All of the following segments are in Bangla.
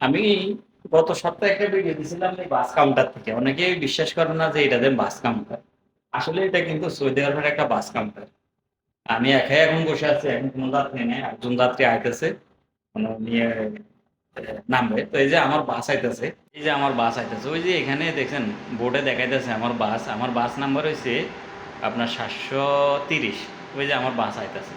আমি গত সপ্তাহে একটা ভিডিও দিয়েছিলাম এই বাস কাউন্টার থেকে। অনেকে বিশ্বাস করে না যে এটা বাস কাউন্টার আসলে এটা কিন্তু সৌদি আরবের একটা বাস কাউন্টার আমি একাই এখন বসে আছি, এখন কোনো যাত্রী নেই একজন যাত্রী আইতেছে, কোনো নিয়ে নামবে। তো এই যে আমার বাস আইতেছে, এই যে আমার বাস আইতেছে, ওই যে এখানে দেখছেন বোর্ডে দেখাইতেছে আমার বাস। আমার বাস নাম্বার হয়েছে আপনার সাতশো তিরিশ। ওই যে আমার বাস আইতেছে।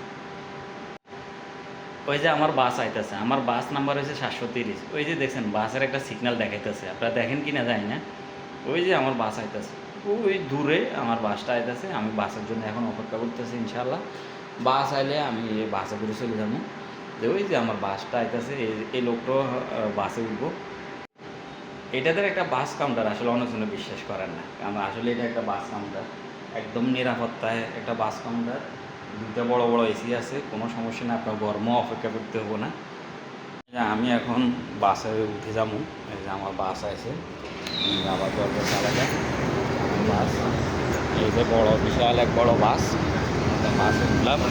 ওই যে আমার বাস আইতেছে, আমার বাস নাম্বার হয়েছে সাতশো তিরিশ। ওই যে দেখছেন, বাসের একটা সিগন্যাল দেখাইতেছে, আপনারা দেখেন কি না জানি না। ওই যে আমার বাস আইতেছে, ওই দূরে আমার বাসটা আইতেছে, আমি বাসের জন্য এখন অপেক্ষা করতেছি ইনশাল্লাহ বাস আইলে আমি বাসে করে চলে যাব। যে ওই যে আমার বাসটা আইতেছে, এই- এই লোকটাও বাসে উঠবো। এটাদের একটা বাস কাউন্টার আসলে অনেকজনে বিশ্বাস করেন না। কারণ আসলে এটা একটা বাস কাউন্টার একদম নিরাপত্তায় একটা বাস কাউন্টার দুটো বড় বড় এসি আছে কোনো সমস্যা নেই আপনার গরম অপেক্ষা করতে হব না। যে আমি এখন বাসে উঠে যাব এই যে আমার বাস আছে আবার দরজা চালাটা বাস এই যে বড় বিশাল এক বড় বাস বাসে উঠলাম।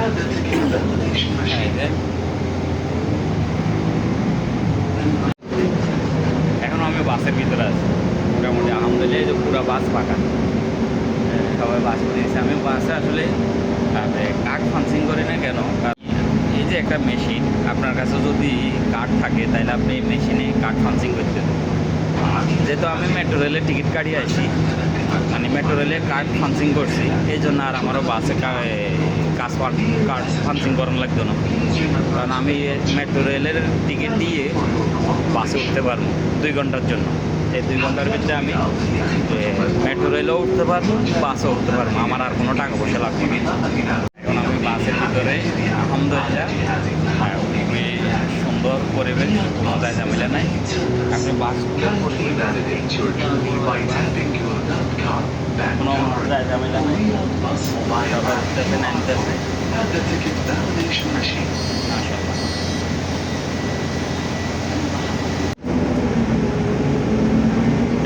And the ticket validation machine. যে এখন আমি বাসের ভিতরে আছি এই যে পুরো বাস পাকা এ, সবাই বাস দিয়েছে আমি বাসে আসলে কার্ড ফান্সিং করি না কেন? এই যে একটা মেশিন আপনার কাছে যদি কার্ড থাকে তাহলে আপনি মেশিনে কার্ড ফান্সিং করতে যেহেতু আমি মেট্রো রেলের টিকিট কাটিয়ে আসি মানে মেট্রো রেলে কার্ড ফান্সিং করছি এই জন্য আর আমারও বাসে কাজ কার্ড ফান্সিং করানো লাগতো না। কারণ আমি মেট্রো রেলের টিকিট দিয়ে বাসে উঠতে পারব দুই ঘণ্টার জন্য। এই দুই ঘণ্টার ভিতরে আমি মেট্রো রেলেও উঠতে পারব বাসেও উঠতে পারব। আমার আর কোনো টাকা পয়সা লাগবে না। এখন আমি বাসের ভিতরে আলহামদুলিল্লাহ হ্যাঁ, খুবই সুন্দর পরিবেশ কোনো যায় ঝামেলা নাই। আপনি বাস কোনো. যায় ঝামেলা নাই and the ticket validation machine. মাশাআল্লাহ।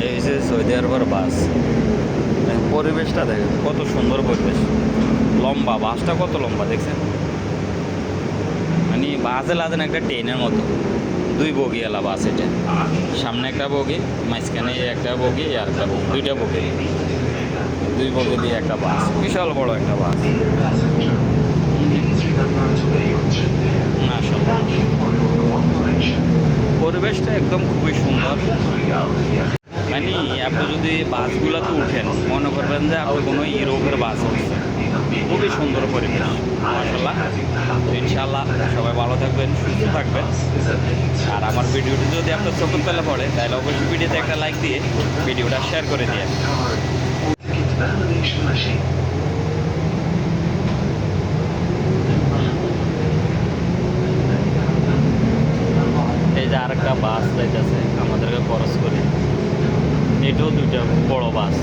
এই যে সৌদি বাস। পরিবেশটা দেখেন, কত সুন্দর পরিবেশ। লম্বা, বাসটা কত লম্বা দেখছেন? মানে বাসে লাদেন একটা ট্রেনের মতো। দুই বগি এলা বাস এটা। সামনে একটা বগি, মাঝখানে একটা বগি, আর একটা বগি, দুইটা বগি। দুই বগি দিয়ে একটা বাস, বিশাল বড় একটা বাস। পরিবেশটা একদম খুবই সুন্দর। মানে আপনি যদি বাসগুলোতে উঠেন, মনে করবেন যে আপনি কোনো ইউরোপের বাস খুবই সুন্দর পরিবেশ মাসাল্লাহ ইনশাল্লাহ সবাই ভালো থাকবেন, সুস্থ থাকবেন। আর আমার ভিডিওটি যদি আপনার চোখের তলে পড়ে, তাহলে অবশ্যই ভিডিওতে একটা লাইক দিয়ে ভিডিওটা শেয়ার করে দিয়ে. এই যে আরেকটা বাস এটাও দুইটা বড় বাস।